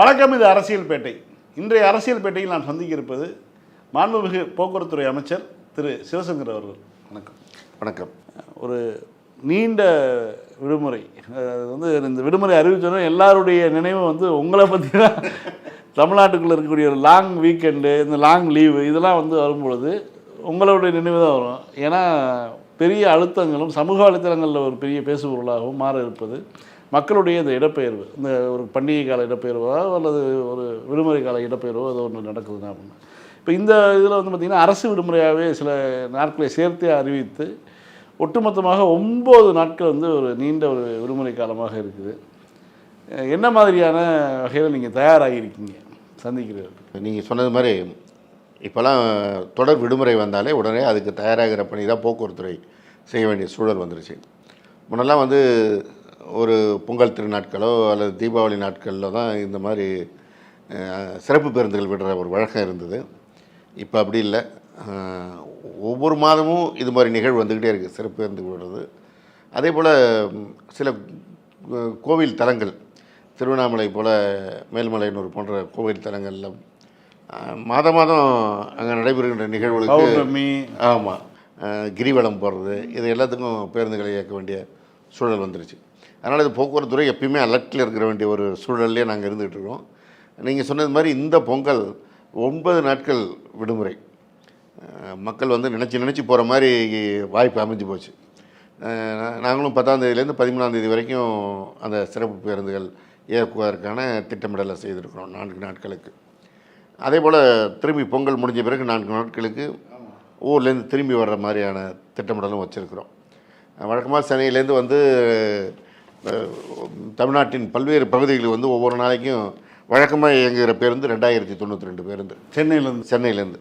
வணக்கம் இது அரசியல் பேட்டை இன்றைய அரசியல் பேட்டையில் நான் சந்திக்க இருப்பது மாண்புமிகு போக்குவரத்துறை அமைச்சர் திரு சிவசங்கர் அவர்கள். வணக்கம். வணக்கம். ஒரு நீண்ட விடுமுறை. வந்து இந்த விடுமுறை அறிவிச்சோன்னா எல்லாருடைய நினைவும் வந்து உங்களை பற்றி தான் தமிழ்நாட்டுக்குள்ளே இருக்கக்கூடிய ஒரு லாங் வீக்கெண்டு இந்த லாங் லீவு இதெல்லாம் வந்து வரும்பொழுது உங்களுடைய நினைவு தான் வரும். ஏன்னா பெரிய அழுத்தங்களும் சமூக வலைத்தளங்களில் ஒரு பெரிய பேசுபொருளாகவும் மாற இருப்பது. மக்களுடைய இந்த இடப்பெயர்வு இந்த ஒரு பண்டிகை கால இடப்பெயர்வோ அல்லது ஒரு விடுமுறை கால இடப்பெயர்வோ அது ஒன்று நடக்குதுன்னா அப்படின்னா இப்போ இந்த இதில் வந்து பார்த்திங்கன்னா அரசு விடுமுறையாகவே சில நாட்களை சேர்த்தே அறிவித்து ஒட்டுமொத்தமாக ஒம்பது நாட்கள் வந்து ஒரு நீண்ட ஒரு விடுமுறை காலமாக இருக்குது. என்ன மாதிரியான வகையில் நீங்கள் தயாராகியிருக்கீங்க? சந்திக்கிறீர்கள் நீங்கள் சொன்னது மாதிரி இப்போல்லாம் தொடர் விடுமுறை வந்தாலே உடனே அதுக்கு தயாராகிற பணி தான் போக்குவரத்துறை செய்ய வேண்டிய சூழல் வந்துருச்சு. முன்னெல்லாம் வந்து ஒரு பொங்கல் திருநாட்களோ அல்லது தீபாவளி நாட்களில் தான் இந்த மாதிரி சிறப்பு பேருந்துகள் விடுற ஒரு வழக்கம் இருந்தது. இப்போ அப்படி இல்லை. ஒவ்வொரு மாதமும் இது மாதிரி நிகழ்வு வந்துக்கிட்டே இருக்குது சிறப்பு பேருந்து விடுறது. அதே போல் சில கோவில் தலங்கள் திருவண்ணாமலை போல் மேல்மலையனூர் போன்ற கோவில் தலங்களில் மாதம் மாதம் அங்கே நடைபெறுகின்ற நிகழ்வுகளுக்கு ஆமாம் கிரிவலம் போடுறது இது எல்லாத்துக்கும் பேருந்துகளை இயக்க வேண்டிய சூழல் வந்துருச்சு. அதனால் இது போக்குவரத்துறை எப்பயுமே அலர்ட்டில் இருக்கிற வேண்டிய ஒரு சூழல்லே நாங்கள் இருந்துகிட்டு இருக்கோம். நீங்கள் சொன்னது மாதிரி இந்த பொங்கல் ஒன்பது நாட்கள் விடுமுறை. மக்கள் வந்து நினச்சி நினச்சி போகிற மாதிரி வாய்ப்பு அமைஞ்சு போச்சு. நாங்களும் பத்தாம் பதிமூணாந்தேதி வரைக்கும் அந்த சிறப்பு பேருந்துகள் இயக்குவதற்கான திட்டமிடலை செய்திருக்கிறோம் நான்கு நாட்களுக்கு. அதே போல் திரும்பி பொங்கல் முடிஞ்ச பிறகு நான்கு நாட்களுக்கு ஊர்லேருந்து திரும்பி வர்ற மாதிரியான திட்டமிடலும் வச்சுருக்கிறோம். வழக்கமாக சென்னையிலேருந்து வந்து தமிழ்நாட்டின் பல்வேறு பகுதிகளில் வந்து ஒவ்வொரு நாளைக்கும் வழக்கமாக இயங்குகிற பேருந்து ரெண்டாயிரத்தி தொண்ணூற்றி ரெண்டு பேருந்து. சென்னையிலேருந்து? சென்னையிலேருந்து.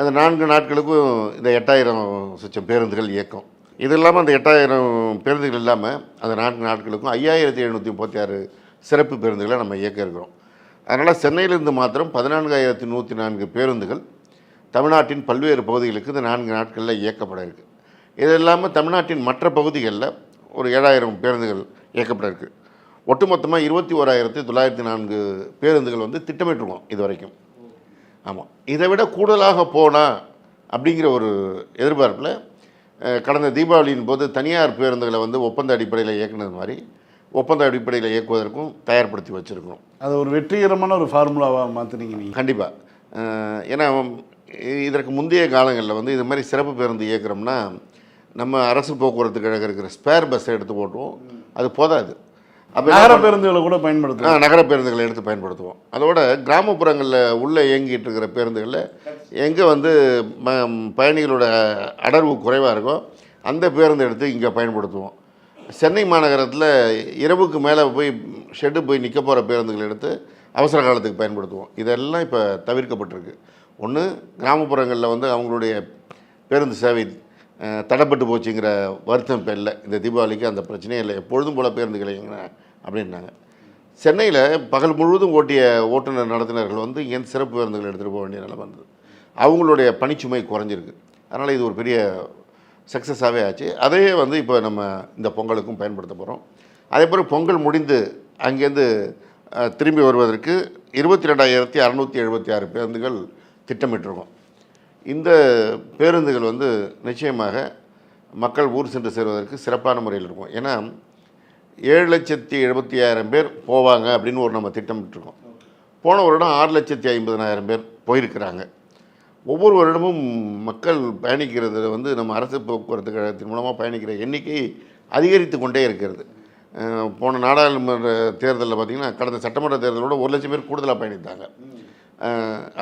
அந்த நான்கு நாட்களுக்கும் இந்த எட்டாயிரம் சுச்சம் பேருந்துகள் இயக்கம். இது இல்லாமல் அந்த எட்டாயிரம் பேருந்துகள் இல்லாமல் அந்த நான்கு நாட்களுக்கும் ஐயாயிரத்தி எழுநூற்றி முப்பத்தி ஆறு சிறப்பு பேருந்துகளை நம்ம இயக்க இருக்கிறோம். அதனால் சென்னையிலிருந்து மாத்திரம் பதினான்காயிரத்தி நூற்றி நான்கு பேருந்துகள் தமிழ்நாட்டின் பல்வேறு பகுதிகளுக்கு இந்த நான்கு நாட்களில் இயக்கப்பட இருக்குது இது இல்லாமல் தமிழ்நாட்டின் மற்ற பகுதிகளில் ஒரு ஏழாயிரம் பேருந்துகள் இயக்கப்பட இருக்குது ஒட்டுமொத்தமாக இருபத்தி ஓராயிரத்தி தொள்ளாயிரத்தி நான்கு பேருந்துகள் வந்து திட்டமிட்டிருக்கோம் இது வரைக்கும் ஆமாம் இதை விட கூடுதலாக போனால் அப்படிங்கிற ஒரு எதிர்பார்ப்பில் கடந்த தீபாவளியின் போது தனியார் பேருந்துகளை வந்து ஒப்பந்த அடிப்படையில் இயக்குனது மாதிரி ஒப்பந்த அடிப்படையில் இயக்குவதற்கும் தயார்படுத்தி வச்சுருக்கோம் அது ஒரு வெற்றிகரமான ஒரு ஃபார்முலாவாக மாற்றினீங்க நீங்கள் கண்டிப்பாக ஏன்னா இதற்கு முந்தைய காலங்களில் வந்து இது மாதிரி சிறப்பு பேருந்து இயக்குறோம்னா நம்ம அரசு போக்குவரத்து கழகம் இருக்கிற ஸ்பேர் பஸ்ஸை எடுத்து போட்டுருவோம். அது போதாது. அப்போ நகர பேருந்துகளை கூட பயன்படுத்துவோம் நகர பேருந்துகளை எடுத்து பயன்படுத்துவோம். அதோட கிராமப்புறங்களில் உள்ளே இயங்கிட்டு இருக்கிற பேருந்துகளில் எங்கே வந்து பயணிகளோட அடர்வு குறைவாக இருக்கோ அந்த பேருந்து எடுத்து இங்கே பயன்படுத்துவோம். சென்னை மாநகரத்தில் இரவுக்கு மேலே போய் ஷெட்டு போய் நிற்க போகிற பேருந்துகளை எடுத்து அவசர காலத்துக்கு பயன்படுத்துவோம். இதெல்லாம் இப்போ தவிர்க்கப்பட்டிருக்கு. ஒன்று கிராமப்புறங்களில் வந்து அவங்களுடைய பேருந்து சேவை தடைப்பட்டு போச்சுங்கிற வருத்தம் இப்போ இல்லை. இந்த தீபாவளிக்கு அந்த பிரச்சனையே இல்லை. எப்பொழுதும் போல பேருந்து இயங்குன அப்படின்னாங்க. சென்னையில் பகல் முழுவதும் ஓட்டிய ஓட்டுநர் நடத்துனர்கள் வந்து இங்கேருந்து சிறப்பு பேருந்துகள் எடுத்துகிட்டு போக வேண்டிய நிலை வந்தது அவங்களுடைய பணிச்சுமை குறைஞ்சிருக்கு. அதனால் இது ஒரு பெரிய சக்ஸஸாகவே ஆச்சு. அதையே வந்து இப்போ நம்ம இந்த பொங்கலுக்கும் பயன்படுத்த போகிறோம் அதே போல் பொங்கல் முடிந்து அங்கேருந்து திரும்பி வருவதற்கு இருபத்தி ரெண்டாயிரத்தி அறநூற்றி எழுபத்தி ஆறு பேருந்துகள் திட்டமிட்டிருக்கோம். இந்த பேருந்துகள் வந்து நிச்சயமாக மக்கள் ஊர் சென்று சேர்வதற்கு சிறப்பான முறையில் இருக்கும். ஏன்னா ஏழு லட்சத்தி எழுபத்தி ஆயிரம் பேர் போவாங்க அப்படின்னு ஒரு நம்ம திட்டமிட்டுருக்கோம். போன வருடம் ஆறு லட்சத்தி ஐம்பதனாயிரம் பேர் போயிருக்கிறாங்க. ஒவ்வொரு வருடமும் மக்கள் பயணிக்கிறது வந்து நம்ம அரசு போக்குவரத்து கழகத்தின் மூலமாக பயணிக்கிற எண்ணிக்கை அதிகரித்து கொண்டே இருக்கிறது. போன நாடாளுமன்ற தேர்தலில் பார்த்திங்கன்னா கடந்த சட்டமன்ற தேர்தலோடு ஒரு லட்சம் பேர் கூடுதலாக பயணித்தாங்க.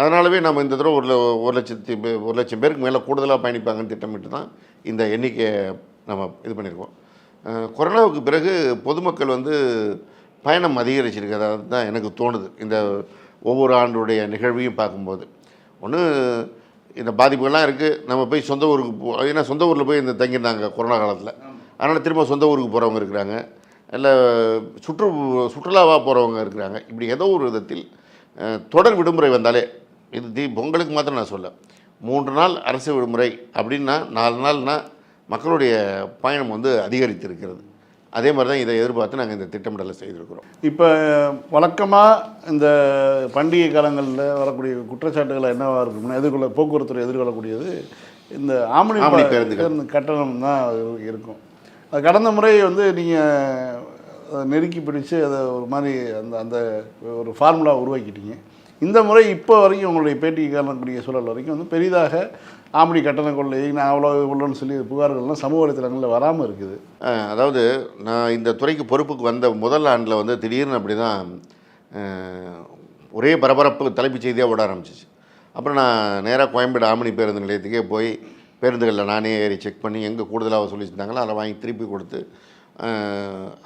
அதனாலவே நம்ம இந்த தடவை ஒரு ஒரு லட்சத்தி ஒரு லட்சம் பேருக்கு மேலே கூடுதலாக பயணிப்பாங்கன்னு திட்டமிட்டு தான் இந்த எண்ணிக்கையை நம்ம இது பண்ணியிருக்கோம் கொரோனாவுக்கு பிறகு பொதுமக்கள் வந்து பயணம் அதிகரிச்சிருக்கிறதா தான் எனக்கு தோணுது. இந்த ஒவ்வொரு ஆண்டுடைய நிகழ்வையும் பார்க்கும்போது. ஒன்று இந்த பாதிப்புகள்லாம் இருக்குது நம்ம போய் சொந்த ஊருக்கு போ ஏன்னா சொந்த ஊரில் போய் இந்த தங்கியிருந்தாங்க கொரோனா காலத்தில். அதனால் திரும்ப சொந்த ஊருக்கு போகிறவங்க இருக்கிறாங்க. இல்லை சுற்று சுற்றுலாவாக போகிறவங்க இருக்கிறாங்க. இப்படி ஏதோ ஒரு விதத்தில் தொடர் விடுமுறை வந்தாலே இது தீ பொங்கலுக்கு மாத்திரம் நான் சொல்ல. மூன்று நாள் அரசு விடுமுறை அப்படின்னா நாலு நாள்னா மக்களுடைய பயணம் வந்து அதிகரித்திருக்கிறது. அதே மாதிரி தான் இதை எதிர்பார்த்து நாங்கள் இந்த திட்டமிடலை செய்திருக்கிறோம். இப்போ வழக்கமாக இந்த பண்டிகை காலங்களில் வரக்கூடிய குற்றச்சாட்டுகளை என்னவா இருக்கும்னா எதிர்கொள்ள போக்குவரத்துறை எதிர்கொள்ளக்கூடியது இந்த ஆமணி. பேருந்து கட்டணம் தான் இரு- இருக்கும். அது கடந்த முறை வந்து நீங்கள் நெருக்கி பிடிச்சு அதை ஒரு மாதிரி அந்த அந்த ஒரு ஃபார்முலா உருவாக்கிட்டீங்க. இந்த முறை இப்போ வரைக்கும் உங்களுடைய பேட்டி காணக்கூடிய சூழல் வரைக்கும் வந்து பெரிதாக ஆம்படி கட்டண கொள்ளை நான் அவ்வளோ இவ்வளோன்னு சொல்லி புகார்கள்லாம் சமூக வலைத்தளங்களில் வராமல் இருக்குது. அதாவது நான் இந்த துறைக்கு பொறுப்புக்கு வந்த முதல் ஆண்டில் வந்து திடீர்னு அப்படி தான் ஒரே பரபரப்பு தலைப்புச் செய்தியாக ஓட ஆரம்பிச்சிச்சு. அப்புறம் நான் நேராக கோயம்பேடு ஆமணி பேருந்து நிலையத்துக்கே போய் பேருந்துகளில் நானே ஏறி செக் பண்ணி எங்கே கூடுதலாக சொல்லி அதை வாங்கி திருப்பி கொடுத்து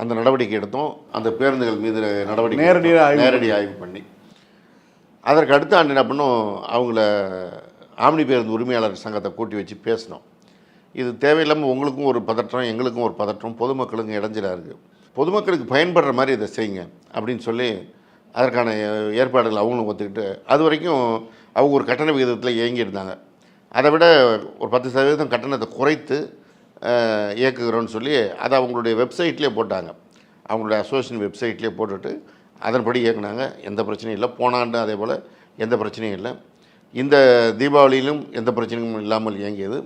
அந்த நடவடிக்கை எடுத்தோம். அந்த பேருந்துகள் மீது நடவடிக்கை நேரடியாக நேரடி ஆய்வு பண்ணி. அதற்கு அடுத்த ஆண்டு என்ன பண்ணோம்? அவங்கள ஆம்னி பேருந்து உரிமையாளர் சங்கத்தை கூட்டி வச்சு பேசினோம். இது தேவையில்லாமல் உங்களுக்கும் ஒரு பதற்றம் எங்களுக்கும் ஒரு பதற்றம் பொதுமக்களுக்கும் இடைஞ்சலாக இருக்குது பொதுமக்களுக்கு பயன்படுற மாதிரி இதை செய்யுங்க அப்படின்னு சொல்லி அதற்கான ஏற்பாடுகள் அவங்களும் ஒத்துக்கிட்டு அது வரைக்கும் அவங்க ஒரு கட்டண விகிதத்தில் இயங்கியிருந்தாங்க. அதை விட ஒரு பத்து சதவீதம் கட்டணத்தை குறைத்து இயக்குகிறோன்னு சொல்லி அதை அவங்களுடைய வெப்சைட்லேயே போட்டாங்க. அவங்களுடைய அசோசியேஷன் வெப்சைட்லேயே போட்டுட்டு அதன்படி இயக்குனாங்க. எந்த பிரச்சனையும் இல்லை. போன அதே போல் எந்த பிரச்சனையும் இல்லை. இந்த தீபாவளியிலும் எந்த பிரச்சனையும் இல்லாமல் இயங்கியது.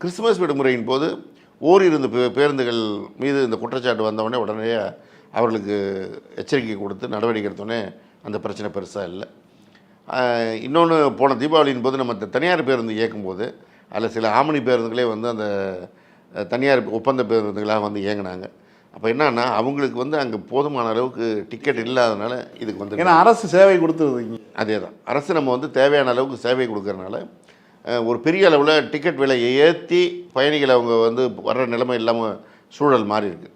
கிறிஸ்துமஸ் விடுமுறையின் போது ஓரிருந்து பே பேருந்துகள் மீது இந்த குற்றச்சாட்டு வந்தவுடனே உடனே அவர்களுக்கு எச்சரிக்கை கொடுத்து நடவடிக்கை எடுத்தோடனே அந்த பிரச்சனை பெருசாக இல்லை. இன்னொன்று போன தீபாவளியின் போது நம்ம தனியார் பேருந்து இயக்கும்போது அதில் சில ஆமணி பேருந்துகளே வந்து அந்த தனியார் ஒப்பந்த பேருந்துகளாக வந்து இயங்குனாங்க. அப்போ என்னன்னா அவங்களுக்கு வந்து அங்கே போதுமான அளவுக்கு டிக்கெட் இல்லாதனால இதுக்கு வந்து ஏன்னா அரசு சேவை கொடுத்துருந்தீங்க அதே தான் அரசு நம்ம வந்து தேவையான அளவுக்கு சேவை கொடுக்கறனால ஒரு பெரிய அளவில் டிக்கெட் விலையை ஏற்றி பயணிகளை அவங்க வந்து வர்ற நிலைமை இல்லாமல் சூழல் மாறி இருக்கு.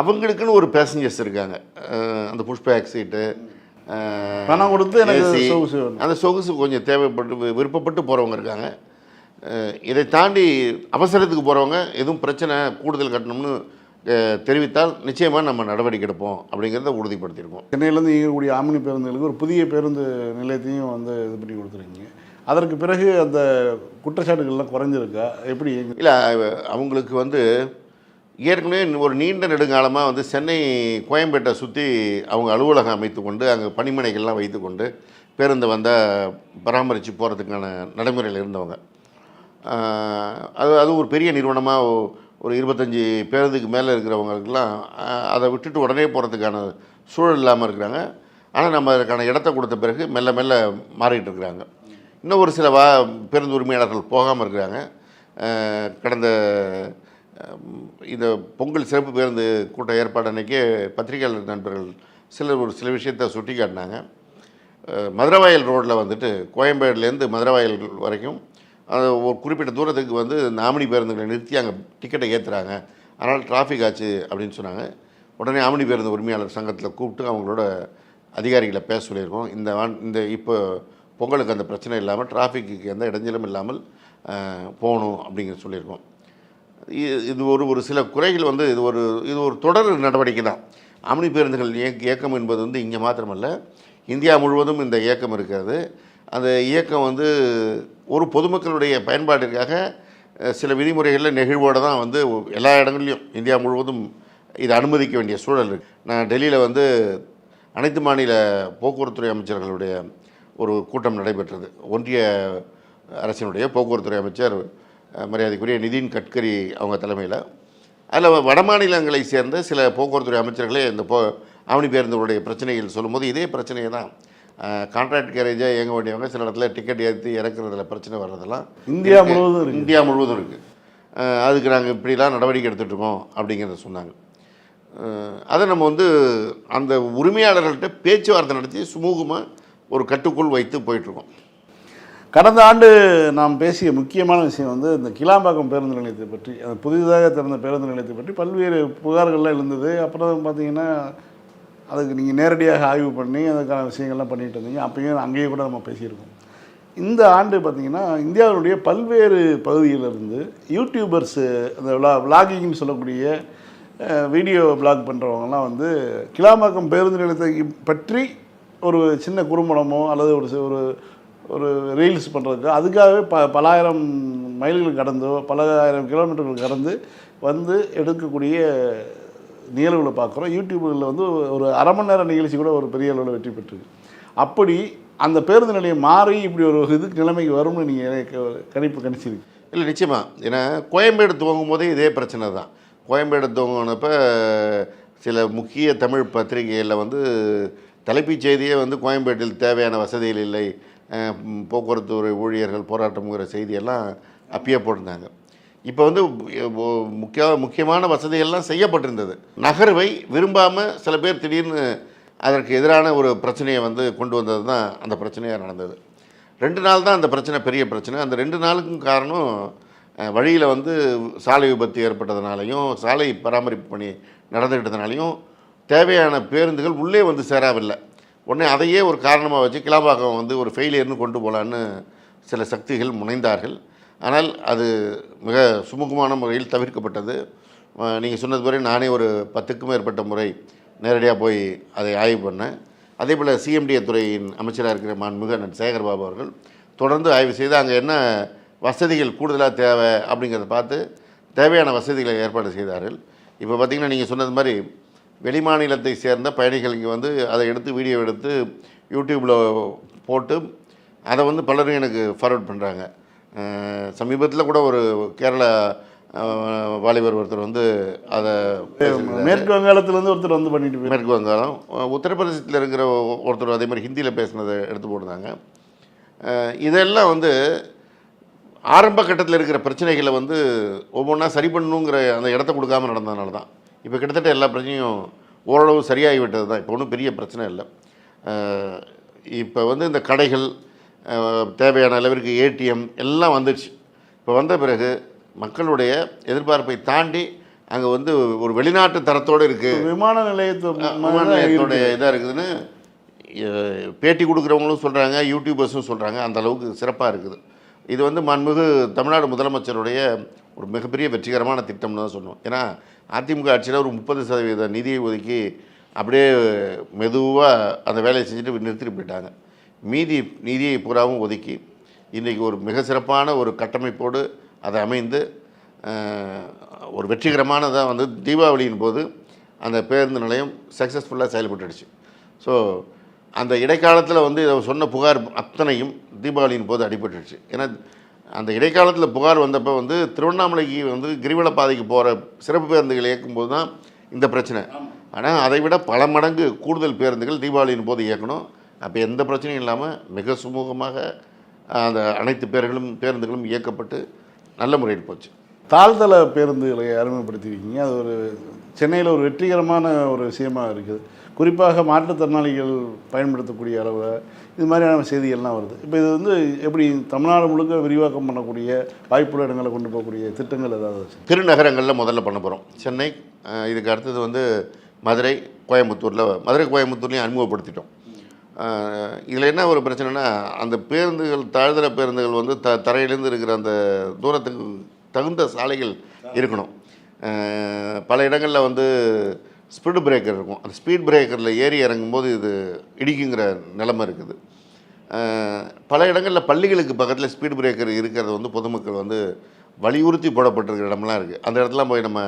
அவங்களுக்குன்னு ஒரு பேசஞ்சர்ஸ் இருக்காங்க. அந்த புஷ்பேக் சீட்டு பணம் கொடுத்து எனக்கு. அந்த சொகுசு கொஞ்சம் தேவைப்பட்டு விருப்பப்பட்டு போகிறவங்க இருக்காங்க. இதை தாண்டி அவசரத்துக்கு போகிறவங்க எதுவும் பிரச்சனை கூடுதல் கட்டணம்னு தெரிவித்தால் நிச்சயமாக நம்ம நடவடிக்கை எடுப்போம் அப்படிங்கிறத உறுதிப்படுத்தியிருக்கோம். சென்னையிலேருந்து இயங்கக்கூடிய ஆம்னி பேருந்துகளுக்கு ஒரு புதிய பேருந்து நிலையத்தையும் வந்து இது பண்ணி கொடுத்துருக்கீங்க. அதற்கு பிறகு அந்த குற்றச்சாட்டுகள்லாம் குறைஞ்சிருக்கா? எப்படி இல்லை அவங்களுக்கு வந்து ஏற்கனவே ஒரு நீண்ட நெடுங்காலமாக வந்து சென்னை கோயம்பேட்டை சுற்றி அவங்க அலுவலகம் அமைத்து கொண்டு அங்கே பணிமனைகள்லாம் வைத்து கொண்டு பேருந்து வந்தால் பராமரித்து போகிறதுக்கான நடைமுறையில் இருந்தவங்க. அது அது ஒரு பெரிய நிறுவனமாக ஒரு இருபத்தஞ்சி பேருந்துக்கு மேலே இருக்கிறவங்களுக்கெல்லாம் அதை விட்டுட்டு உடனே போகிறதுக்கான சூழல் இல்லாமல் இருக்கிறாங்க. ஆனால் நம்ம அதுக்கான இடத்த கொடுத்த பிறகு மெல்ல மெல்ல மாறிட்டு இருக்கிறாங்க. இன்னும் ஒரு சில வா பேருந்து உரிமையாளர்கள் போகாமல் இருக்கிறாங்க. கடந்த இந்த பொங்கல் சிறப்பு பேருந்து கூட்ட ஏற்பாடு அன்றைக்கே பத்திரிகையாளர் நண்பர்கள் சிலர் ஒரு சில விஷயத்தை சுட்டி காட்டினாங்க மதுரவாயல் ரோட்டில் வந்துட்டு கோயம்பேடுலேருந்து மதுரவாயல் வரைக்கும் அது ஒரு குறிப்பிட்ட தூரத்துக்கு வந்து இந்த ஆமணி பேருந்துகளை நிறுத்தி அங்கே டிக்கெட்டை ஏற்றுறாங்க அதனால் டிராஃபிக் ஆச்சு அப்படின்னு சொன்னாங்க. உடனே ஆமணி பேருந்து உரிமையாளர் சங்கத்தில் கூப்பிட்டு அவங்களோட அதிகாரிகளை பேச சொல்லியிருக்கோம். இந்த இந்த இப்போ பொங்கலுக்கு அந்த பிரச்சனை இல்லாமல் டிராஃபிக்கு எந்த இடைஞ்சலும் இல்லாமல் போகணும் அப்படிங்கிற சொல்லியிருக்கோம். இது ஒரு ஒரு சில குறைகள் வந்து இது ஒரு இது ஒரு தொடர் நடவடிக்கை தான். அமனி பேருந்துகள் இயக்க இயக்கம் என்பது வந்து இங்கே மாத்திரமல்ல. இந்தியா முழுவதும் இந்த இயக்கம் இருக்கிறது. அந்த இயக்கம் வந்து ஒரு பொதுமக்களுடைய பயன்பாட்டிற்காக சில விதிமுறைகளில் நெகிழ்வோடு தான் வந்து எல்லா இடங்கள்லையும் இந்தியா முழுவதும் இதை அனுமதிக்க வேண்டிய சூழல் இருக்குது நான் டெல்லியில் வந்து அனைத்து மாநில போக்குவரத்துறை அமைச்சர்களுடைய ஒரு கூட்டம் நடைபெற்றது. ஒன்றிய அரசினுடைய போக்குவரத்துறை அமைச்சர் மரியாதைக்குரிய நிதின் கட்கரி அவங்க தலைமையில். அதில் வட மாநிலங்களை சேர்ந்த சில போக்குவரத்துறை அமைச்சர்களே இந்த போ ஆவணி பேருந்துகளுடைய பிரச்சனைகள் சொல்லும்போது இதே பிரச்சனையை தான் கான்ட்ராக்ட் கேரேஜாக இயங்க வேண்டியவங்க சில இடத்துல டிக்கெட் ஏற்றி இறக்குறதுல பிரச்சனை வர்றதெல்லாம் இந்தியா முழுவதும் இருக்கு. இந்தியா முழுவதும் இருக்குது அதுக்கு நாங்கள் இப்படிலாம் நடவடிக்கை எடுத்துகிட்டு இருக்கோம் அப்படிங்கிறத சொன்னாங்க. அதை நம்ம வந்து அந்த உரிமையாளர்கள்ட்ட பேச்சுவார்த்தை நடத்தி சுமூகமாக ஒரு கட்டுக்குள் வைத்து போயிட்டுருக்கோம் கடந்த ஆண்டு நாம் பேசிய முக்கியமான விஷயம் வந்து இந்த கிளாம்பாக்கம் பேருந்து நிலையத்தை பற்றி புதிதாக திறந்த பேருந்து நிலையத்தை பற்றி பல்வேறு புகார்கள்லாம் எழுந்தது. அப்புறம் பார்த்தீங்கன்னா அதுக்கு நீங்கள் நேரடியாக ஆய்வு பண்ணி அதுக்கான விஷயங்கள்லாம் பண்ணிட்டு இருந்தீங்க. அப்பயும் அங்கேயே கூட நம்ம பேசியிருக்கோம். இந்த ஆண்டு பார்த்திங்கன்னா இந்தியாவினுடைய பல்வேறு பகுதியிலிருந்து யூடியூபர்ஸு அந்த விளா விளாகிங்னு சொல்லக்கூடிய வீடியோ பிளாக் பண்ணுறவங்கலாம் வந்து கிளாம்பாக்கம் பேருந்து நிலையத்தை பற்றி ஒரு சின்ன குறும்படமோ அல்லது ஒரு ஒரு ஒரு ரீல்ஸ் பண்ணுறதுக்கு அதுக்காகவே ப பலாயிரம் மைல்கள் கடந்தோ பல ஆயிரம் கிலோமீட்டர்கள் கடந்து வந்து எடுக்கக்கூடிய நிகழ்வுகளை பார்க்குறோம். யூடியூப்பில் வந்து ஒரு அரை மணி நேரம் நிகழ்ச்சி கூட ஒரு பெரிய அளவில் வெற்றி பெற்றிருக்கு அப்படி அந்த பேருந்து நிலையம் மாறி இப்படி ஒரு இதுக்கு நிலைமைக்கு வரும்னு நீங்கள் கணிப்பு கணிச்சிருக்கு. இல்லை நிச்சயமாக ஏன்னா கோயம்பேடு துவங்கும் போதே இதே பிரச்சனை தான். கோயம்பேடு துவங்கினப்போ சில முக்கிய தமிழ் பத்திரிகைகளில் வந்து தலைப்புச் செய்தியே வந்து கோயம்பேட்டில் தேவையான வசதிகள் இல்லை. போக்குவரத்து துறை ஊழியர்கள் போராட்டம்ங்கிற செய்தியெல்லாம் அப்பயே போட்டிருந்தாங்க. இப்போ வந்து முக்கிய முக்கியமான வசதிகள்லாம் செய்யப்பட்டிருந்தது. நகர்வை விரும்பாமல் சில பேர் திடீர்னு அதற்கு எதிரான ஒரு பிரச்சனையை வந்து கொண்டு வந்தது தான் அந்த பிரச்சனையாக நடந்தது. ரெண்டு நாள் தான் அந்த பிரச்சனை பெரிய பிரச்சனை. அந்த ரெண்டு நாளுக்கும் காரணம் வழியில் வந்து சாலை விபத்து ஏற்பட்டதுனாலையும் சாலை பராமரிப்பு பணி நடந்துக்கிட்டதுனாலையும் தேவையான பேருந்துகள் உள்ளே வந்து சேராவில்லை. உடனே அதையே ஒரு காரணமாக வச்சு கிளாம்பாக்கம் வந்து ஒரு ஃபெயிலியர்னு கொண்டு போகலான்னு சில சக்திகள் முனைந்தார்கள். ஆனால் அது மிக சுமூகமான முறையில் தவிர்க்கப்பட்டது. நீங்கள் சொன்னது வரை நானே ஒரு பத்துக்கும் மேற்பட்ட முறை நேரடியாக போய் அதை ஆய்வு பண்ணேன். அதே போல் சிஎம்டிஏ துறையின் அமைச்சராக இருக்கிற மாண்புமிகு அண்ணன் சேகர் பாபு அவர்கள் தொடர்ந்து ஆய்வு செய்து அங்கே என்ன வசதிகள் கூடுதலாக தேவை அப்படிங்கிறத பார்த்து தேவையான வசதிகளை ஏற்பாடு செய்தார்கள். இப்போ பார்த்திங்கன்னா நீங்கள் சொன்னது மாதிரி வெளிமாநிலத்தை சேர்ந்த பயணிகள் இங்கே வந்து அதை எடுத்து வீடியோ எடுத்து யூடியூப்பில் போட்டு அதை வந்து பலரும் எனக்கு ஃபார்வர்ட் பண்ணுறாங்க சமீபத்தில் கூட ஒரு கேரளா வாலிபர் ஒருத்தர் வந்து அதை மேற்கு வங்காளத்துலேருந்து ஒருத்தர் வந்து பண்ணிட்டு மேற்கு வங்காளம் உத்தரப்பிரதேசத்தில் இருக்கிற ஒருத்தர் அதே மாதிரி ஹிந்தியில் பேசுனதை எடுத்து அஹ் இதெல்லாம் வந்து ஆரம்ப கட்டத்தில் இருக்கிற பிரச்சனைகளை வந்து ஒவ்வொன்றா சரி பண்ணணுங்கிற அந்த இடத்த கொடுக்காம நடந்ததுனால தான். இப்போ கிட்டத்தட்ட எல்லா பிரச்சனையும் ஓரளவு சரியாகி விட்டது தான். இப்போ ஒன்றும் பெரிய பிரச்சனை இல்லை. இப்போ வந்து இந்த கடைகள் தேவையான அளவிற்கு ஏடிஎம் எல்லாம் வந்துடுச்சு இப்போ வந்த பிறகு மக்களுடைய எதிர்பார்ப்பை தாண்டி அங்கே வந்து ஒரு வெளிநாட்டு தரத்தோடு இருக்குது விமான நிலையத்து விமான நிலையத்தோடைய இதாக இருக்குதுன்னு பேட்டி கொடுக்குறவங்களும் சொல்கிறாங்க யூடியூபர்ஸும் சொல்கிறாங்க அந்த அளவுக்கு சிறப்பாக இருக்குது. இது வந்து மாண்புமிகு தமிழ்நாடு முதலமைச்சருடைய ஒரு மிகப்பெரிய வெற்றிகரமான திட்டம்னு தான் சொல்லணும் ஏன்னா அதிமுக ஆட்சியில் ஒரு முப்பது சதவீத நிதியை ஒதுக்கி அப்படியே மெதுவாக அந்த வேலையை செஞ்சுட்டு நிறுத்திட்டு போயிட்டாங்க. மீதி நிதியை பூராவும் ஒதுக்கி இன்றைக்கி ஒரு மிக சிறப்பான ஒரு கட்டமைப்போடு அதை அமைந்து ஒரு வெற்றிகரமானதாக வந்து தீபாவளியின் போது அந்த பேருந்து நிலையம் சக்ஸஸ்ஃபுல்லாக செயல்பட்டுடுச்சு. ஸோ அந்த இடைக்காலத்தில் வந்து இதை சொன்ன புகார் அத்தனையும் தீபாவளியின் போது அடிபட்டுடுச்சு. ஏன்னா அந்த இடைக்காலத்தில் புகார் வந்தப்போ வந்து திருவண்ணாமலைக்கு வந்து கிரிவல பாதைக்கு போகிற சிறப்பு பேருந்துகள் இயக்கும்போது தான் இந்த பிரச்சனை. ஆனால் அதை விட பல மடங்கு கூடுதல் பேருந்துகள் தீபாவளியின் போது இயக்கணும். அப்போ எந்த பிரச்சனையும் இல்லாமல் மிக சுமூகமாக அந்த அனைத்து பேர்களும் பேருந்துகளும் இயக்கப்பட்டு நல்ல முறையில் போச்சு. தாழ்தள பேருந்துகளை அறிமுகப்படுத்தியிருக்கீங்க. அது ஒரு சென்னையில் ஒரு வெற்றிகரமான ஒரு விஷயமா இருக்குது. குறிப்பாக மாற்றுத்திறனாளிகள் பயன்படுத்தக்கூடிய அளவில் இது மாதிரியான செய்திகள்லாம் வருது. இப்போ இது வந்து எப்படி தமிழ்நாடு முழுக்க விரிவாக்கம் பண்ணக்கூடிய வாய்ப்புள்ள இடங்களை கொண்டு போகக்கூடிய திட்டங்கள் ஏதாவது வச்சு? பெருநகரங்களில் முதல்ல பண்ண போகிறோம் சென்னை இதுக்கு அடுத்தது வந்து மதுரை கோயம்புத்தூரில் மதுரை கோயம்புத்தூர்லேயும் அறிமுகப்படுத்திட்டோம். இதில் என்ன ஒரு பிரச்சனைனா அந்த பேருந்துகள் தாழ்தர பேருந்துகள் வந்து த தரையிலேருந்து இருக்கிற அந்த தூரத்துக்கு தகுந்த சாலைகள் இருக்கணும். பல இடங்களில் வந்து ஸ்பீடு பிரேக்கர் இருக்கும். அந்த ஸ்பீட் பிரேக்கரில் ஏறி இறங்கும்போது இது இடிக்குங்கிற நிலமை இருக்குது. பல இடங்களில் பள்ளிகளுக்கு பக்கத்தில் ஸ்பீட் பிரேக்கர் இருக்கிறது வந்து பொதுமக்கள் வந்து வலியுறுத்தி போடப்பட்டிருக்கிற இடம்லாம் இருக்குது அந்த இடத்துலாம் போய் நம்ம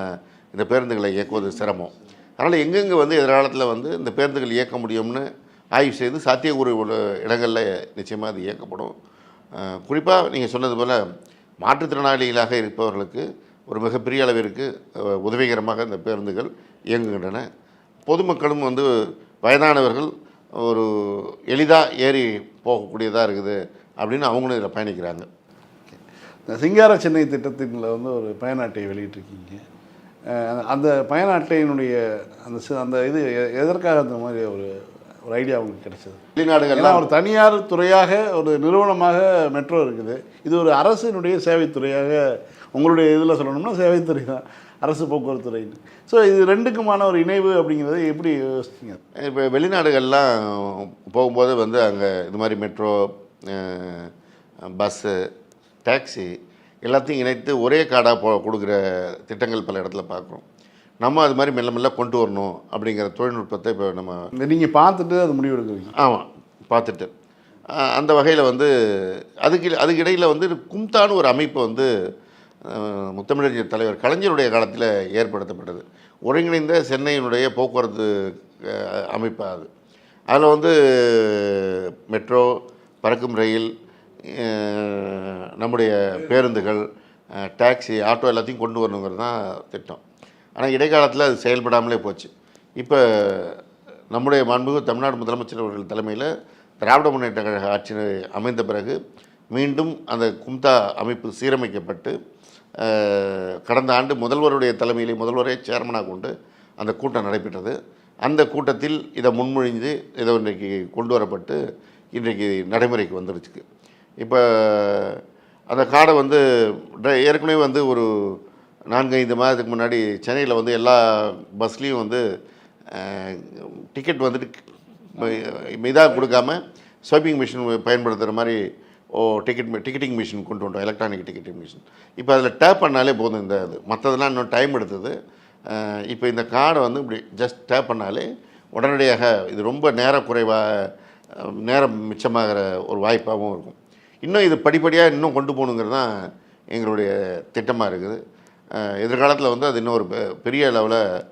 இந்த பேருந்துகளை இயக்குவது சிரமம். அதனால் எங்கெங்கே வந்து எதிர்காலத்தில் வந்து இந்த பேருந்துகள் இயக்க முடியும்னு ஆய்வு செய்து சாத்தியக்கூறு உள்ள இடங்களில் நிச்சயமாக அது இயக்கப்படும். குறிப்பாக நீங்கள் சொன்னது போல் மாற்றுத்திறனாளிகளாக இருப்பவர்களுக்கு ஒரு மிகப்பெரிய அளவிற்கு உதவிகரமாக இந்த பேருந்துகள் இயங்குகின்றன. பொதுமக்களும் வந்து வயதானவர்கள் ஒரு எளிதாக ஏறி போகக்கூடியதாக இருக்குது அப்படின்னு அவங்களும் இதில் பயணிக்கிறாங்க. இந்த சிங்கார சென்னை திட்டத்தின்ல வந்து ஒரு பயண அட்டையை வெளியிட்டிருக்கீங்க அந்த பயண அட்டையினுடைய அந்த அந்த இது எ- எதற்காக அந்த மாதிரி ஒரு ஒரு ஐடியா உங்களுக்கு கிடைச்சது. ஏன்னா வெளிநாடுகள்லாம் ஒரு தனியார் துறையாக ஒரு நிறுவனமாக மெட்ரோ இருக்குது. இது ஒரு அரசினுடைய சேவைத்துறையாக உங்களுடைய இதில் சொல்லணும்னா சேவைத்துறை தான் அரசு போக்குவரத்து துறைன்னு. ஸோ இது ரெண்டுக்குமான ஒரு இணைவு அப்படிங்கிறத எப்படி யோசிச்சிங்க? இப்போ வெளிநாடுகள்லாம் போகும்போது வந்து அங்கே இது மாதிரி மெட்ரோ பஸ்ஸு டாக்ஸி எல்லாத்தையும் இணைத்து ஒரே கார்டாக போ கொடுக்குற திட்டங்கள் பல இடத்துல பார்க்குறோம் நம்ம அது மாதிரி மெல்ல மெல்ல கொண்டு வரணும் அப்படிங்கிற தொழில்நுட்பத்தை இப்போ நம்ம நீங்கள் பார்த்துட்டு அது முடிவு எடுக்கிறீங்க. ஆமாம் பார்த்துட்டு. அந்த வகையில் வந்து அதுக்கு அதுக்கு இடையில் வந்து கும்தான்னு ஒரு அமைப்பு வந்து முத்தமிழறிஞர் தலைவர் கலைஞருடைய காலத்தில் ஏற்படுத்தப்பட்டது. ஒருங்கிணைந்த சென்னையினுடைய போக்குவரத்து அமைப்பு அது. அதில் வந்து மெட்ரோ பறக்கும் ரயில் நம்முடைய பேருந்துகள் டாக்ஸி ஆட்டோ எல்லாத்தையும் கொண்டு வரணுங்கிறது தான் திட்டம். ஆனால் இடைக்காலத்தில் அது செயல்படாமலே போச்சு. இப்போ நம்முடைய மாண்புமிகு தமிழ்நாடு முதலமைச்சர் அவர்கள் தலைமையில் திராவிட முன்னேற்ற கழக ஆட்சி அமைந்த பிறகு மீண்டும் அந்த கும்தா அமைப்பு சீரமைக்கப்பட்டு கடந்த ஆண்டு முதல்வருடைய தலைமையிலே முதல்வரே சேர்மனாக கொண்டு அந்த கூட்டம் நடைபெற்றது. அந்த கூட்டத்தில் இதை முன்மொழிந்து இதை இன்றைக்கு கொண்டு வரப்பட்டு இன்றைக்கு நடைமுறைக்கு வந்துருச்சு இப்போ அந்த காடை வந்து ஏற்கனவே வந்து ஒரு நான்கு ஐந்து மாதத்துக்கு முன்னாடி சென்னையில் வந்து எல்லா பஸ்லேயும் வந்து டிக்கெட் வந்துட்டு இதாக கொடுக்காம ஸ்வைப்பிங் மிஷின் பயன்படுத்துகிற மாதிரி ஓ டிக்கெட் டிக்கெட்டிங் மிஷின் கொண்டு வந்தோம் எலக்ட்ரானிக் டிக்கெட்டிங் மிஷின் இப்போ அதில் டேப் பண்ணாலே போதும் இந்த இது. மற்றதெல்லாம் இன்னும் டைம் எடுத்தது. இப்போ இந்த கார்டை வந்து இப்படி ஜஸ்ட் டேப் பண்ணாலே உடனடியாக இது ரொம்ப நேர குறைவாக நேரம் மிச்சமாகிற ஒரு வாய்ப்பாகவும் இருக்கும். இன்னும் இது படிப்படியாக இன்னும் கொண்டு போகணுங்கிறது தான் எங்களுடைய திட்டமாக இருக்குது. எதிர்காலத்தில் வந்து அது இன்னும் ஒரு பெ- பெரிய லெவலில்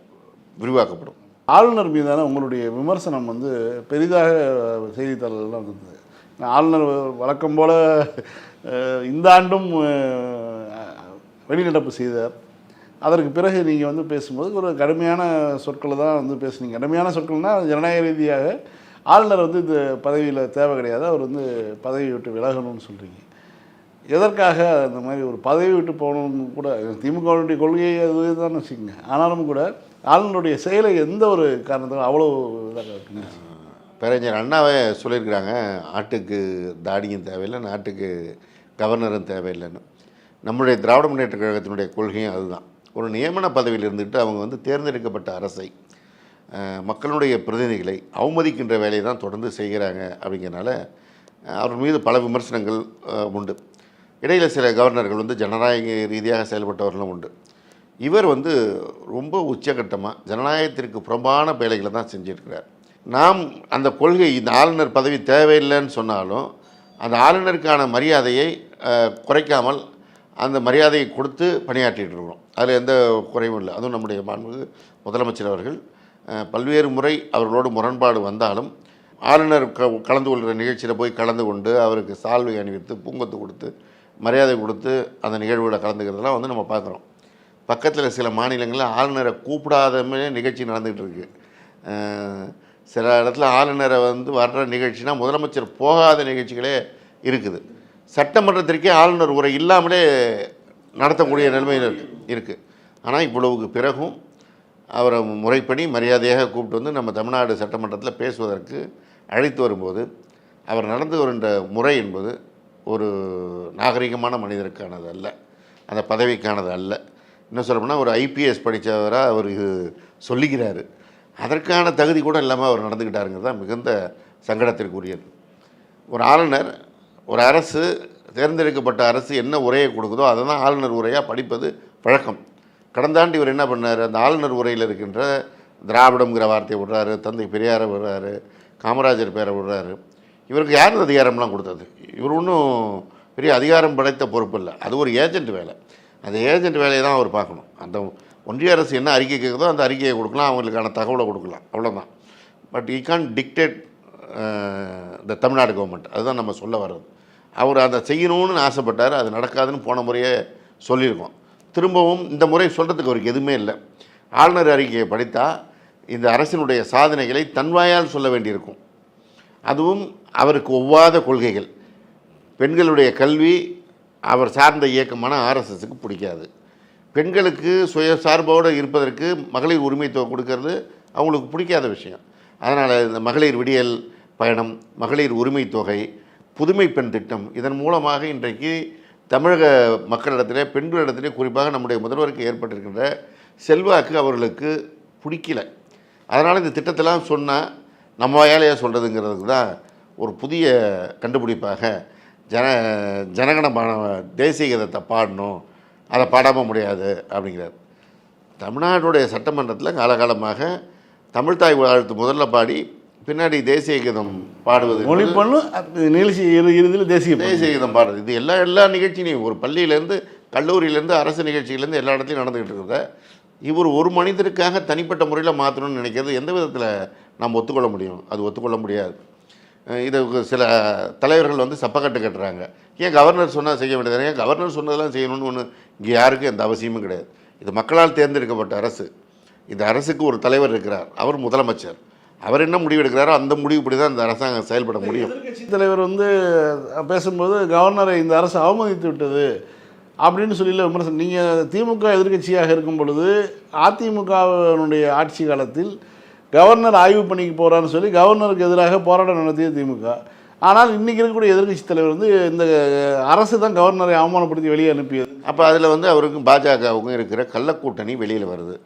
விரிவாக்கப்படும். ஆளுநர் மீதான உங்களுடைய விமர்சனம் வந்து பெரிதாக செய்தித்தாளெல்லாம் வந்தது. ஆளுநர் வழக்கம் போல் இந்த ஆண்டும் வெளிநடப்பு செய்தார். அதற்கு பிறகு நீங்கள் வந்து பேசும்போது ஒரு கடுமையான சொற்களை தான் வந்து பேசுனீங்க. கடுமையான சொற்கள்னால் ஜனநாயக ரீதியாக ஆளுநர் வந்து இந்த பதவியில் தேவை கிடையாது. அவர் வந்து பதவி விட்டு விலகணும்னு சொல்கிறீங்க எதற்காக அந்த மாதிரி ஒரு பதவி விட்டு போகணும்னு கூட திமுகவுடைய கொள்கை அது தான் வச்சுக்கோங்க. ஆனாலும் கூட ஆளுநருடைய செயலை எந்த ஒரு காரணத்துக்கும் அவ்வளோ இதாக இருக்குங்க. பேரறிஞர் அண்ணாவே சொல்லியிருக்கிறாங்க ஆட்டுக்கு தாடியும் தேவையில்லை நாட்டுக்கு கவர்னரும் தேவையில்லைன்னு. நம்முடைய திராவிட முன்னேற்ற கழகத்தினுடைய கொள்கையும் அதுதான். ஒரு நியமன பதவியில் இருந்துக்கிட்டு அவங்க வந்து தேர்ந்தெடுக்கப்பட்ட அரசை மக்களுடைய பிரதிநிதிகளை அவமதிக்கின்ற வேலையை தான் தொடர்ந்து செய்கிறாங்க அப்படிங்கிறனால அவர் மீது பல விமர்சனங்கள் உண்டு. இடையில் சில கவர்னர்கள் வந்து ஜனநாயக ரீதியாக செயல்பட்டவர்களும் உண்டு. இவர் வந்து ரொம்ப உச்சகட்டமாக ஜனநாயகத்திற்கு புறம்பான வேலைகளை தான் செஞ்சிருக்கிறார். நாம் அந்த கொள்கை இந்த ஆளுநர் பதவி தேவையில்லைன்னு சொன்னாலும் அந்த ஆளுநருக்கான மரியாதையை குறைக்காமல் அந்த மரியாதையை கொடுத்து பணியாற்றிட்டு இருக்கிறோம். அதில் எந்த குறைவும் இல்லை. அதுவும் நம்முடைய மாண்புமிகு முதலமைச்சர் அவர்கள் பல்வேறு முறை அவர்களோடு முரண்பாடு வந்தாலும் ஆளுநர் க கலந்து கொள்கிற நிகழ்ச்சியில் போய் கலந்து கொண்டு அவருக்கு சால்வை அணிவித்து பூங்கொத்து கொடுத்து மரியாதை கொடுத்து அந்த நிகழ்வுகளை கலந்துக்கிறதெல்லாம் வந்து நம்ம பார்க்குறோம். பக்கத்தில் சில மாநிலங்களில் ஆளுநரை கூப்பிடாதமே நிகழ்ச்சி நடந்துகிட்டு இருக்கு. சில இடத்துல ஆளுநரை வந்து வர்ற நிகழ்ச்சினா முதலமைச்சர் போகாத நிகழ்ச்சிகளே இருக்குது. சட்டமன்றத்திற்கே ஆளுநர் உரை இல்லாமலே நடத்தக்கூடிய நிலைமையில் இருக்குது ஆனால் இவ்வளவுக்கு பிறகும் அவரை முறைப்படி மரியாதையாக கூப்பிட்டு வந்து நம்ம தமிழ்நாடு சட்டமன்றத்தில் பேசுவதற்கு அழைத்து வரும்போது அவர் நடந்து வருகின்ற முறை என்பது ஒரு நாகரிகமான மனிதருக்கானது அல்ல. அந்த பதவிக்கானது அல்ல. இன்னும் சொல்லப்போனால் ஒரு ஐபிஎஸ் படித்தவராக அவர் இது சொல்லிக்கிறாரு அதற்கான தகுதி கூட இல்லாமல் அவர் நடந்துக்கிட்டாருங்கிறது தான் மிகுந்த சங்கடத்திற்குரியது. ஒரு ஆளுநர் ஒரு அரசு தேர்ந்தெடுக்கப்பட்ட அரசு என்ன உரையை கொடுக்குதோ அதை தான் ஆளுநர் உரையாக படிப்பது பழக்கம். கடந்த ஆண்டு இவர் என்ன பண்ணார்? அந்த ஆளுநர் உரையில் இருக்கின்ற திராவிடம்ங்கிற வார்த்தையை விடுறாரு தந்தை பெரியாரை விடுறாரு காமராஜர் பேரை விடுறாரு. இவருக்கு யார் இந்த அதிகாரம்லாம் கொடுத்தது? இவர் ஒன்றும் பெரிய அதிகாரம் படைத்த பொறுப்பு இல்லை அது ஒரு ஏஜென்ட் வேலை. அந்த ஏஜென்ட் வேலையை தான் அவர் பார்க்கணும். அந்த ஒன்றிய அரசு என்ன அறிக்கை கேட்குதோ அந்த அறிக்கையை கொடுக்கலாம் அவங்களுக்கான தகவலை கொடுக்கலாம். அவ்வளோதான் but I can dictate the Tamil Nadu government அதுதான் நம்ம சொல்ல வர்றது. அவர் அதை செய்யணும்னு ஆசைப்பட்டார். அது நடக்காதுன்னு போன முறையே சொல்லியிருக்கோம். திரும்பவும் இந்த முறை சொல்கிறதுக்கு அவருக்கு எதுவுமே இல்லை. ஆளுநர் அறிக்கையை படித்தா இந்த அரசினுடைய சாதனைகளை தன்வாயால் சொல்ல வேண்டியிருக்கும். அதுவும் அவருக்கு ஒவ்வாத கொள்கைகள். பெண்களுடைய கல்வி அவர் சார்ந்த இயக்கமான ஆர்எஸ்எஸுக்கு பிடிக்காது. பெண்களுக்கு சுயசார்போடு இருப்பதற்கு மகளிர் உரிமை தொகை கொடுக்கறது அவங்களுக்கு பிடிக்காத விஷயம். அதனால் இந்த மகளிர் விடியல் பயணம் மகளிர் உரிமை தொகை புதுமை பெண் திட்டம் இதன் மூலமாக இன்றைக்கு தமிழக மக்களிடத்திலே பெண்களிடத்திலே குறிப்பாக நம்முடைய முதல்வருக்கு ஏற்பட்டிருக்கின்ற செல்வாக்கு அவர்களுக்கு பிடிக்கல. அதனால் இந்த திட்டத்தெல்லாம் சொன்னால் நம்ம வாயாலேயே சொல்கிறதுங்கிறதுக்கு தான் ஒரு புதிய கண்டுபிடிப்பாக ஜன ஜனகணமான தேசிய கீதத்தை பாடணும். அதை பாடாமல் முடியாது அப்படிங்கிறார். தமிழ்நாட்டுடைய சட்டமன்றத்தில் காலகாலமாக தமிழ்தாய் வாழ்த்து முதல்ல பாடி பின்னாடி தேசிய கீதம் பாடுவது மொழி என்பது பண்ணு அது நிகழ்ச்சி இறு இறுதியில் தேசிய. தேசிய கீதம் பாடுறது. இது எல்லா எல்லா நிகழ்ச்சியிலையும் ஒரு பள்ளியிலேருந்து கல்லூரியிலேருந்து அரசு நிகழ்ச்சியிலேருந்து எல்லா இடத்துலையும் நடந்துக்கிட்டு இருக்கிறத இவர் ஒரு மனிதருக்காக தனிப்பட்ட முறையில் மாற்றணும்னு நினைக்கிறது எந்த விதத்தில் நாம் ஒத்துக்கொள்ள முடியும். அது ஒத்துக்கொள்ள முடியாது. அஹ் இது சில தலைவர்கள் வந்து சப்பக்கட்டு கட்டுறாங்க. ஏன் கவர்னர் சொன்னால் செய்ய வேண்டியது ஏன் கவர்னர் சொன்னதெல்லாம் செய்யணும்னு ஒன்று இங்கே யாருக்கும் எந்த அவசியமும் கிடையாது. இது மக்களால் தேர்ந்தெடுக்கப்பட்ட அரசு. இந்த அரசுக்கு ஒரு தலைவர் இருக்கிறார். அவர் முதலமைச்சர். அவர் என்ன முடிவு எடுக்கிறாரோ அந்த முடிவுப்படி தான் இந்த அரசாங்கம் செயல்பட முடியும். தலைவர் வந்து பேசும்போது கவர்னரை இந்த அரசு அவமதித்து விட்டது அப்படின்னு சொல்லி விமர்சனம். நீங்கள் திமுக எதிர்க்கட்சியாக இருக்கும் பொழுது அதிமுகவினுடைய ஆட்சி காலத்தில் கவர்னர் ஆய்வு பணிக்கு போகிறான்னு சொல்லி கவர்னருக்கு எதிராக போராட்டம் நடத்திய திமுக. ஆனால் இன்றைக்கி இருக்கக்கூடிய எதிர்க்கட்சி தலைவர் வந்து இந்த அரசு தான் கவர்னரை அவமானப்படுத்தி வெளியே அனுப்பியது. அப்போ அதில் வந்து அவருக்கும் பாஜகவுக்கும் இருக்கிற கள்ளக்கூட்டணி வெளியில் வருது.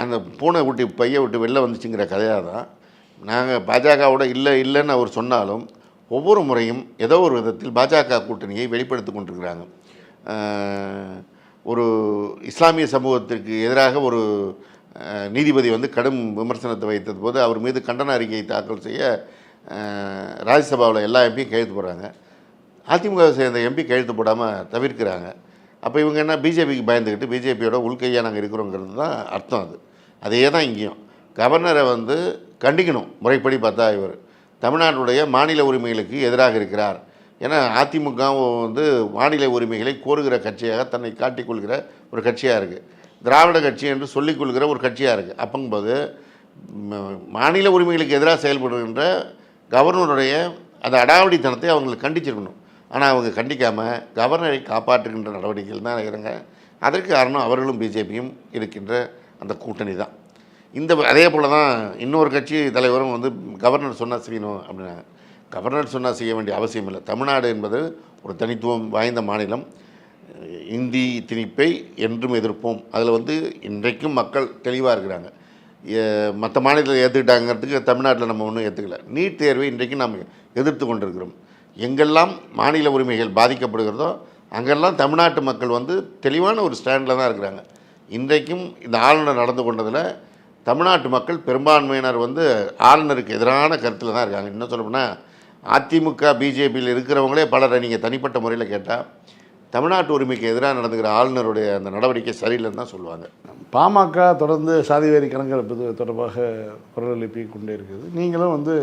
அந்த பூனை விட்டு பையை விட்டு வெளில வந்துச்சுங்கிற கதையாக தான். நாங்கள் பாஜகவோட இல்லை இல்லைன்னு அவர் சொன்னாலும் ஒவ்வொரு முறையும் ஏதோ ஒரு விதத்தில் பாஜக கூட்டணியை வெளிப்படுத்தி கொண்டிருக்கிறாங்க. ஒரு இஸ்லாமிய சமூகத்திற்கு எதிராக ஒரு நீதிபதி வந்து கடும் விமர்சனத்தை வைத்தது போது அவர் மீது கண்டன அறிக்கையை தாக்கல் செய்ய ராஜ்யசபாவில் எல்லா எம்பியும் கையெழுத்து போடுறாங்க. அதிமுக சேர்ந்த எம்பி கையெழுத்து போடாமல் தவிர்க்கிறாங்க. அப்போ இவங்க என்ன பிஜேபிக்கு பயந்துக்கிட்டு பிஜேபியோட உள்கையாக நாங்கள் இருக்கிறோங்கிறது தான் அர்த்தம் அது. அதையே தான் இங்கேயும். கவர்னரை வந்து கண்டிக்கணும். முறைப்படி பார்த்தா இவர். தமிழ்நாட்டுடைய மாநில உரிமைகளுக்கு எதிராக இருக்கிறார். ஏன்னா அதிமுகவும் வந்து மாநில உரிமைகளை கோருகிற கட்சியாக தன்னை காட்டிக்கொள்கிற ஒரு கட்சியாக இருக்குது திராவிட கட்சி என்று சொல்லிக்கொள்கிற ஒரு கட்சியாக இருக்குது அப்பங்கும்போது மாநில உரிமைகளுக்கு எதிராக செயல்படுகின்ற கவர்னருடைய அந்த அடாவடித்தனத்தை அவங்களுக்கு கண்டிச்சிருக்கணும். ஆனால் அவங்க கண்டிக்காமல் கவர்னரை காப்பாற்றுகின்ற நடவடிக்கைகள் தான் இருக்கிறாங்க. அதற்கு காரணம் அவர்களும் பிஜேபியும் இருக்கின்ற அந்த கூட்டணி தான். இந்த அதே போல் தான் இன்னொரு கட்சி தலைவரும் வந்து கவர்னர் சொன்னால் செய்யணும் அப்படின்னாங்க கவர்னர் சொன்னால் செய்ய வேண்டிய அவசியம் இல்லை. தமிழ்நாடு என்பது ஒரு தனித்துவம் வாய்ந்த மாநிலம். இந்தி திணிப்பை என்றும் எதிர்ப்போம். அதில் வந்து இன்றைக்கும் மக்கள் தெளிவாக இருக்கிறாங்க. மற்ற மாநிலத்தில் ஏற்றுக்கிட்டாங்கிறதுக்கு தமிழ்நாட்டில் நம்ம ஒன்றும் ஏற்றுக்கல நீட் தேர்வை இன்றைக்கும் நாம் எதிர்த்து கொண்டிருக்கிறோம். எங்கெல்லாம் மாநில உரிமைகள் பாதிக்கப்படுகிறதோ அங்கெல்லாம் தமிழ்நாட்டு மக்கள் வந்து தெளிவான ஒரு ஸ்டாண்டில் தான் இருக்கிறாங்க. இன்றைக்கும் இந்த ஆளுநர் நடந்து கொண்டதில் தமிழ்நாட்டு மக்கள் பெரும்பான்மையினர் வந்து ஆளுநருக்கு எதிரான கருத்தில் தான் இருக்காங்க. இன்னும் சொல்லப்போனால் அதிமுக பிஜேபியில் இருக்கிறவங்களே பலரை நீங்கள் தனிப்பட்ட முறையில் கேட்டால் தமிழ்நாட்டு உரிமைக்கு எதிராக நடந்துக்கிற ஆளுநருடைய அந்த நடவடிக்கை சரியில்லைன்னு தான் சொல்லுவாங்க. பாமக தொடர்ந்து சாதிவாரி கணக்கெடுப்பு தொடர்பாக குரல் எழுப்பி கொண்டே இருக்குது. நீங்களும் வந்து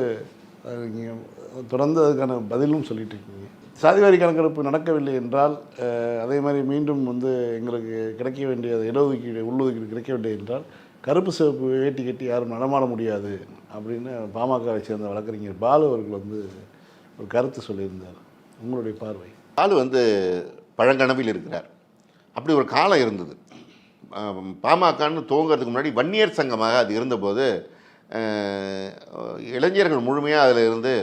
தொடர்ந்து அதுக்கான பதிலும் சொல்லிட்டு இருக்கீங்க. சாதிவாரி கணக்கெடுப்பு நடக்கவில்லை என்றால் அதே மாதிரி மீண்டும் வந்து எங்களுக்கு கிடைக்க வேண்டிய இடஒதுக்கீடு உள்ளொதுக்கீடு கிடைக்கவில்லை என்றால் கருப்பு சிவப்பு வேட்டி கட்டி யாரும் நடமாட முடியாது அப்படின்னு பாமகவை சேர்ந்த வழக்கறிஞர் பாலு அவர்கள் வந்து ஒரு கருத்து சொல்லியிருந்தார். உங்களுடைய பார்வை? ஆள் வந்து பழங்கனவில் இருக்கிறார். அப்படி ஒரு காலம் இருந்தது. பாமகன்னு துவங்கிறதுக்கு முன்னாடி வன்னியர் சங்கமாக அது இருந்தபோது இளைஞர்கள் முழுமையாக அதில் இருந்து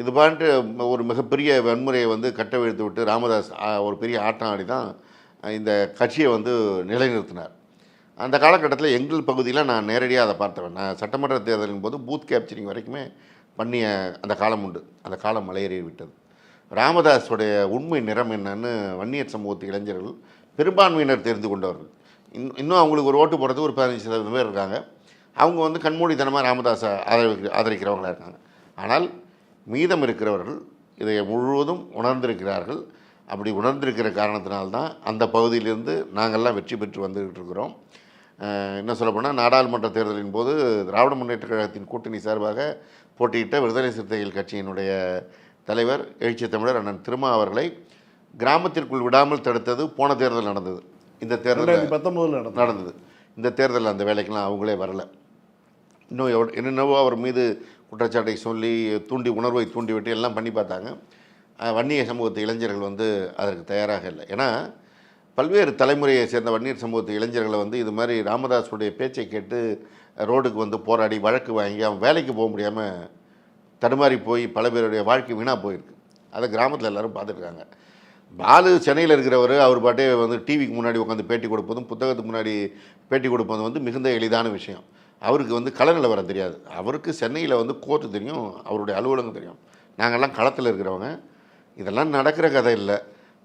இது பாண்டு ஒரு மிகப்பெரிய வன்முறையை வந்து கட்டவிழ்த்து விட்டு ராமதாஸ் ஒரு பெரிய ஆட்டம் ஆடி தான் இந்த கட்சியை வந்து நிலைநிறுத்தினார். அந்த காலகட்டத்தில் எங்கள் பகுதியில் நான் நேரடியாக அதை பார்த்தவன். நான் சட்டமன்ற தேர்தலின் போது பூத் கேப்சரிங் வரைக்குமே பண்ணிய அந்த காலம் உண்டு. அந்த காலம் மலையேறி விட்டது ராமதாஸுடைய உண்மை நிறம் என்னன்னு வன்னியர் சமூகத்து இளைஞர்கள் பெரும்பான்மையினர் தெரிந்து கொண்டவர்கள். இன் இன்னும் அவங்களுக்கு ஒரு ஓட்டு போடுறது ஒரு பதினஞ்சு சதவீதம் பேர் இருக்காங்க. அவங்க வந்து கண்மூடித்தனமாக ராமதாஸை ஆதரிக்க ஆதரிக்கிறவங்களாக இருக்காங்க. ஆனால் மீதம் இருக்கிறவர்கள் இதை முழுவதும் உணர்ந்திருக்கிறார்கள். அப்படி உணர்ந்திருக்கிற காரணத்தினால்தான் அந்த பகுதியிலிருந்து நாங்கள்லாம் வெற்றி பெற்று வந்துக்கிட்டு இருக்கிறோம். என்ன சொல்லப்போனால் நாடாளுமன்ற தேர்தலின் போது திராவிட முன்னேற்ற கழகத்தின் கூட்டணி சார்பாக போட்டியிட்ட விடுதலை சிறுத்தைகள் கட்சியினுடைய தலைவர் எழுச்சி தமிழர் அண்ணன் திருமா அவர்களை கிராமத்திற்குள் விடாமல் தடுத்தது போன தேர்தல் நடந்தது. இந்த தேர்தலில் ரெண்டாயிரத்தி பத்தொம்போதில் நடந்தது. இந்த தேர்தலில் அந்த வேலைக்கெல்லாம் அவங்களே வரல. இன்னும் என்னென்னவோ அவர் மீது குற்றச்சாட்டை சொல்லி தூண்டி உணர்வை தூண்டிவிட்டு எல்லாம் பண்ணி பார்த்தாங்க. வன்னிய சமூகத்து இளைஞர்கள் வந்து அதற்கு தயாராக இல்லை. ஏன்னா பல்வேறு தலைமுறையை சேர்ந்த வன்னியர் சமூகத்து இளைஞர்களை வந்து இது மாதிரி ராமதாஸுடைய பேச்சை கேட்டு ரோடுக்கு வந்து போராடி வழக்கு வாங்கி அவன் வேலைக்கு போக முடியாமல் தடுமாறி போய் பல பேருடைய வாழ்க்கை வீணாக போயிருக்கு. அதை கிராமத்தில் எல்லோரும் பார்த்துருக்காங்க பாலு சென்னையில் இருக்கிறவர் அவர் பாட்டே வந்து டிவிக்கு முன்னாடி உட்காந்து பேட்டி கொடுப்பதும் புத்தகத்துக்கு முன்னாடி பேட்டி கொடுப்பதும் வந்து மிகுந்த எளிதான விஷயம். அவருக்கு வந்து கள நிலவரம் தெரியாது. அவருக்கு சென்னையில் வந்து கோர்ட்டு தெரியும் அவருடைய அலுவலகம் தெரியும். நாங்கள்லாம் களத்தில் இருக்கிறவங்க. இதெல்லாம் நடக்கிற கதை இல்லை.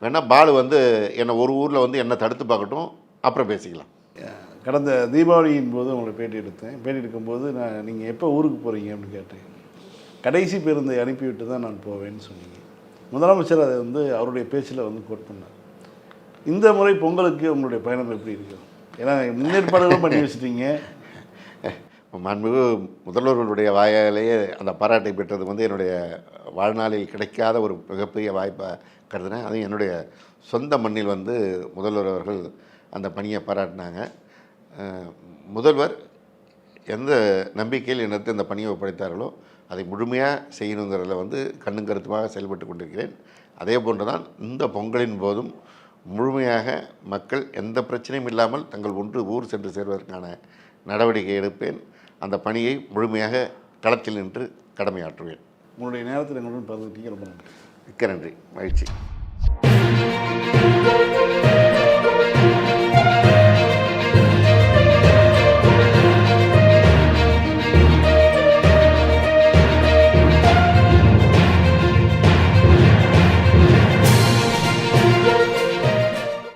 வேணால் பாலு வந்து என்னை ஒரு ஊரில் வந்து என்னை தடுத்து பார்க்கட்டும் அப்புறம் பேசிக்கலாம். கடந்த தீபாவளியின் போது உங்களை பேட்டி எடுத்தேன். பேட்டி எடுக்கும்போது நான் நீங்கள் எப்போ ஊருக்கு போகிறீங்க அப்படின்னு கேட்டேன். கடைசி பேருந்தை அனுப்பிவிட்டு தான் நான் போவேன்னு சொன்னீங்க. முதலமைச்சர் அதை வந்து அவருடைய பேச்சில் வந்து கோட் பண்ணார். இந்த முறை பொங்கலுக்கு உங்களுடைய பயணம் எப்படி இருக்கும் ஏன்னா முன்னேற்பாடுகளும் பண்ணி வச்சுட்டீங்க. மாண்புமிகு முதல்வர்களுடைய வாயாலேயே அந்த பாராட்டை பெற்றது வந்து என்னுடைய வாழ்நாளில் கிடைக்காத ஒரு மிகப்பெரிய வாய்ப்பாக கருதுனேன் அதுவும் என்னுடைய சொந்த மண்ணில் வந்து முதல்வர் அவர்கள் அந்த பணியை பாராட்டினாங்க. முதல்வர் எந்த நம்பிக்கையில் எனக்கு இந்த பணியை ஒப்படைத்தார்களோ அதை முழுமையாக செய்யணுங்கிறதுல வந்து கண்ணும் கருத்துமாக செயல்பட்டு கொண்டிருக்கிறேன். அதே போன்று தான் இந்த பொங்கலின் போதும் முழுமையாக மக்கள் எந்த பிரச்சனையும் இல்லாமல் தங்கள் ஒன்று ஊர் சென்று சேர்வதற்கான நடவடிக்கை எடுப்பேன். அந்த பணியை முழுமையாக களத்தில் நின்று கடமையாற்றுவேன். உங்களுடைய நேரத்தில் எங்களுடன் பகிர்ந்துட்டீங்க ரொம்ப நன்றி. மிக்க நன்றி. மகிழ்ச்சி.